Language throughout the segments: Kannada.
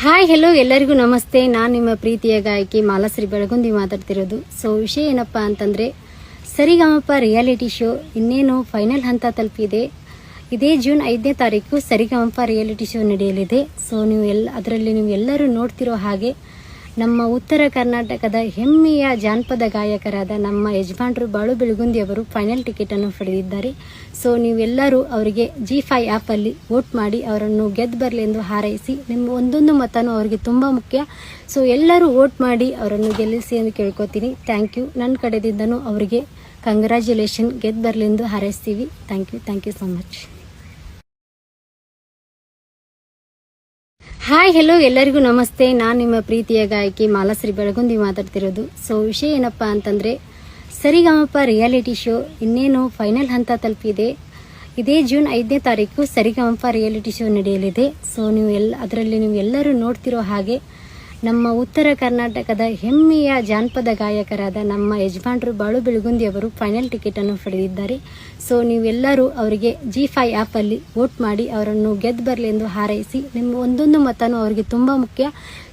ಹಾಯ್ ಹೆಲೋ ಎಲ್ಲರಿಗೂ ನಮಸ್ತೆ. ನಾನು ನಿಮ್ಮ ಪ್ರೀತಿಯ ಗಾಯಕಿ ಮಾಲಾಶ್ರೀ ಬೆಳಗುಂದಿ ಮಾತಾಡ್ತಿರೋದು. ಸೊ ವಿಷಯ ಏನಪ್ಪ ಅಂತಂದರೆ, ಸರಿಗಮಪ ರಿಯಾಲಿಟಿ ಶೋ ಇನ್ನೇನು ಫೈನಲ್ ಹಂತ ತಲುಪಿದೆ. ಇದೇ ಜೂನ್ ಐದನೇ ತಾರೀಕು ಸರಿಗಮಪ ರಿಯಾಲಿಟಿ ಶೋ ನಡೆಯಲಿದೆ. ಸೊ ನೀವು ಎಲ್ಲ ಅದರಲ್ಲಿ ನೀವು ಎಲ್ಲರೂ ನೋಡ್ತಿರೋ ಹಾಗೆ ನಮ್ಮ ಉತ್ತರ ಕರ್ನಾಟಕದ ಹೆಮ್ಮೆಯ ಜಾನಪದ ಗಾಯಕರಾದ ನಮ್ಮ ಯಜಮಾನರು ಬಾಳು ಬೆಳಗುಂದಿ ಅವರು ಫೈನಲ್ ಟಿಕೆಟನ್ನು ಪಡೆದಿದ್ದಾರೆ. ಸೊ ನೀವೆಲ್ಲರೂ ಅವರಿಗೆ ಜಿ ಫೈ ಆ್ಯಪಲ್ಲಿ ವೋಟ್ ಮಾಡಿ ಅವರನ್ನು ಗೆದ್ದು ಬರಲಿ ಎಂದು ಹಾರೈಸಿ ನಿಮ್ಮ ಒಂದೊಂದು ಮತನೂ ಅವರಿಗೆ ತುಂಬ ಮುಖ್ಯ. ಸೊ ಎಲ್ಲರೂ ವೋಟ್ ಮಾಡಿ ಅವರನ್ನು ಗೆಲ್ಲಿಸಿ ಎಂದು ಕೇಳ್ಕೊತೀನಿ. ಥ್ಯಾಂಕ್ ಯು ನನ್ನ ಕಡೆದಿಂದನೂ ಅವರಿಗೆ ಕಂಗ್ರ್ಯಾಚುಲೇಷನ್ ಗೆದ್ದು ಬರಲಿ ಎಂದು ಹಾರೈಸ್ತೀವಿ. Thank you thank you so much hi hello ಎಲ್ಲರಿಗೂ ನಮಸ್ತೆ. ನಾನು ನಿಮ್ಮ ಪ್ರೀತಿಯ ಗಾಯಕಿ ಮಾಲಾಶ್ರೀ ಬೆಳಗುಂದಿ ಮಾತಾಡ್ತಿರೋದು. ಸೊ ವಿಷಯ ಏನಪ್ಪ ಅಂತಂದರೆ, ಸರಿಗಮಪ ರಿಯಾಲಿಟಿ ಶೋ ಇನ್ನೇನು ಫೈನಲ್ ಹಂತ ತಲುಪಿದೆ. ಇದೇ ಜೂನ್ ಐದನೇ ತಾರೀಕು ಸರಿಗಮಪ ರಿಯಾಲಿಟಿ ಶೋ ನಡೆಯಲಿದೆ. ಸೊ ನೀವು ಎಲ್ಲ ಅದರಲ್ಲಿ ನೀವು ಎಲ್ಲರೂ ನೋಡ್ತಿರೋ ಹಾಗೆ ನಮ್ಮ ಉತ್ತರ ಕರ್ನಾಟಕದ ಹೆಮ್ಮೆಯ ಜಾನಪದ ಗಾಯಕರಾದ ನಮ್ಮ ಯಜಮಾನರು ಬಾಳು ಬೆಳಗುಂದಿ ಅವರು ಫೈನಲ್ ಟಿಕೆಟನ್ನು ಪಡೆದಿದ್ದಾರೆ. ಸೊ ನೀವೆಲ್ಲರೂ ಅವರಿಗೆ ಜಿ ಫೈ ಆ್ಯಪಲ್ಲಿ ವೋಟ್ ಮಾಡಿ ಅವರನ್ನು ಗೆದ್ದು ಬರಲಿ ಎಂದು ಹಾರೈಸಿ ನಿಮ್ಮ ಒಂದೊಂದು ಮತನೂ ಅವರಿಗೆ ತುಂಬ ಮುಖ್ಯ.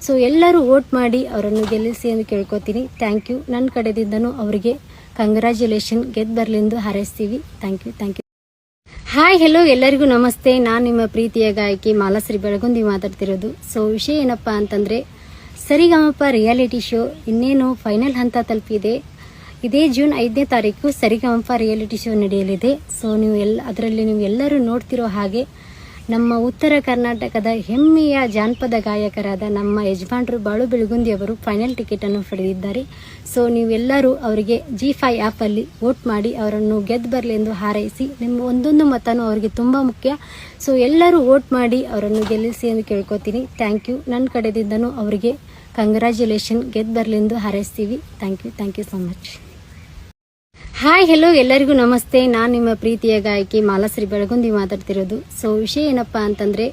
ಸೊ ಎಲ್ಲರೂ ವೋಟ್ ಮಾಡಿ ಅವರನ್ನು ಗೆಲ್ಲಿಸಿ ಎಂದು ಕೇಳ್ಕೊತೀನಿ. ಥ್ಯಾಂಕ್ ಯು ನನ್ನ ಕಡೆದಿಂದನೂ ಅವರಿಗೆ ಕಂಗ್ರ್ಯಾಚುಲೇಷನ್ ಗೆದ್ದು ಬರಲಿ ಎಂದು ಹಾರೈಸ್ತೀವಿ. Thank you thank you hi hello ಎಲ್ಲರಿಗೂ ನಮಸ್ತೆ. ನಾನು ನಿಮ್ಮ ಪ್ರೀತಿಯ ಗಾಯಕಿ ಮಾಲಾಶ್ರೀ ಬೆಳಗುಂದಿ ಮಾತಾಡ್ತಿರೋದು. ಸೊ ವಿಷಯ ಏನಪ್ಪ ಅಂತಂದರೆ ಸರಿಗಮಪ ರಿಯಾಲಿಟಿ ಶೋ ಇನ್ನೇನು ಫೈನಲ್ ಹಂತ ತಲುಪಿದೆ. ಇದೇ ಜೂನ್ ಐದನೇ ತಾರೀಕು ಸರಿಗಮಪ ರಿಯಾಲಿಟಿ ಶೋ ನಡೆಯಲಿದೆ. ಸೊ ನೀವು ಎಲ್ಲ ಅದರಲ್ಲಿ ನೀವು ಎಲ್ಲರೂ ನೋಡ್ತಿರೋ ಹಾಗೆ ನಮ್ಮ ಉತ್ತರ ಕರ್ನಾಟಕದ ಹೆಮ್ಮೆಯ ಜಾನಪದ ಗಾಯಕರಾದ ನಮ್ಮ ಯಜಮಾನರು ಬಾಳು ಬೆಳಗುಂದಿ ಅವರು ಫೈನಲ್ ಟಿಕೆಟನ್ನು ಪಡೆದಿದ್ದಾರೆ. ಸೊ ನೀವೆಲ್ಲರೂ ಅವರಿಗೆ ಜಿ ಫೈ ಆ್ಯಪಲ್ಲಿ ವೋಟ್ ಮಾಡಿ ಅವರನ್ನು ಗೆದ್ದು ಬರಲಿ ಎಂದು ಹಾರೈಸಿ ನಿಮ್ಮ ಒಂದೊಂದು ಮತನೂ ಅವರಿಗೆ ತುಂಬ ಮುಖ್ಯ. ಸೊ ಎಲ್ಲರೂ ವೋಟ್ ಮಾಡಿ ಅವರನ್ನು ಗೆಲ್ಲಿಸಿ ಎಂದು ಕೇಳ್ಕೊತೀನಿ. ಥ್ಯಾಂಕ್ ಯು ನನ್ನ ಕಡೆದಿಂದನೂ ಅವರಿಗೆ ಕಂಗ್ರ್ಯಾಚುಲೇಷನ್ ಗೆದ್ದು ಬರಲಿ ಎಂದು ಹಾರೈಸ್ತೀವಿ. Thank you thank you so much hi hello ಎಲ್ಲರಿಗೂ ನಮಸ್ತೆ. ನಾನು ನಿಮ್ಮ ಪ್ರೀತಿಯ ಗಾಯಕಿ ಮಾಲಾಶ್ರೀ ಬೆಳಗುಂದಿ ಮಾತಾಡ್ತಿರೋದು. ಸೊ ವಿಷಯ ಏನಪ್ಪ ಅಂತಂದರೆ,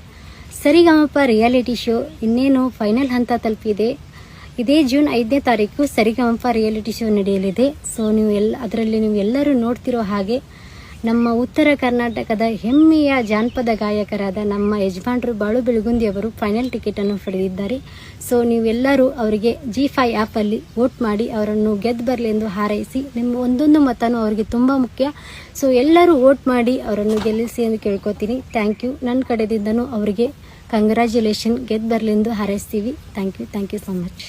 ಸರಿಗಮಪ ರಿಯಾಲಿಟಿ ಶೋ ಇನ್ನೇನು ಫೈನಲ್ ಹಂತ ತಲುಪಿದೆ. ಇದೇ ಜೂನ್ ಐದನೇ ತಾರೀಕು ಸರಿಗಮಪ ರಿಯಾಲಿಟಿ ಶೋ ನಡೆಯಲಿದೆ. ಸೊ ನೀವು ಎಲ್ಲ ಅದರಲ್ಲಿ ನೀವು ಎಲ್ಲರೂ ನೋಡ್ತಿರೋ ಹಾಗೆ ನಮ್ಮ ಉತ್ತರ ಕರ್ನಾಟಕದ ಹೆಮ್ಮೆಯ ಜಾನಪದ ಗಾಯಕರಾದ ನಮ್ಮ ಯಜಮಾನರು ಬಾಳು ಬೆಳಗುಂದಿ ಅವರು ಫೈನಲ್ ಟಿಕೆಟನ್ನು ಪಡೆದಿದ್ದಾರೆ. ಸೊ ನೀವೆಲ್ಲರೂ ಅವರಿಗೆ ಜಿ ಫೈ ಆ್ಯಪಲ್ಲಿ ವೋಟ್ ಮಾಡಿ ಅವರನ್ನು ಗೆದ್ದು ಬರಲಿ ಎಂದು ಹಾರೈಸಿ ನಿಮ್ಮ ಒಂದೊಂದು ಮತನೂ ಅವರಿಗೆ ತುಂಬ ಮುಖ್ಯ. ಸೊ ಎಲ್ಲರೂ ವೋಟ್ ಮಾಡಿ ಅವರನ್ನು ಗೆಲ್ಲಿಸಿ ಎಂದು ಕೇಳ್ಕೊತೀನಿ. ಥ್ಯಾಂಕ್ ಯು ನನ್ನ ಕಡೆದಿಂದನೂ ಅವರಿಗೆ ಕಂಗ್ರ್ಯಾಚುಲೇಷನ್ ಗೆದ್ದು ಬರಲಿ ಎಂದು ಹಾರೈಸ್ತೀವಿ. Thank you thank you so much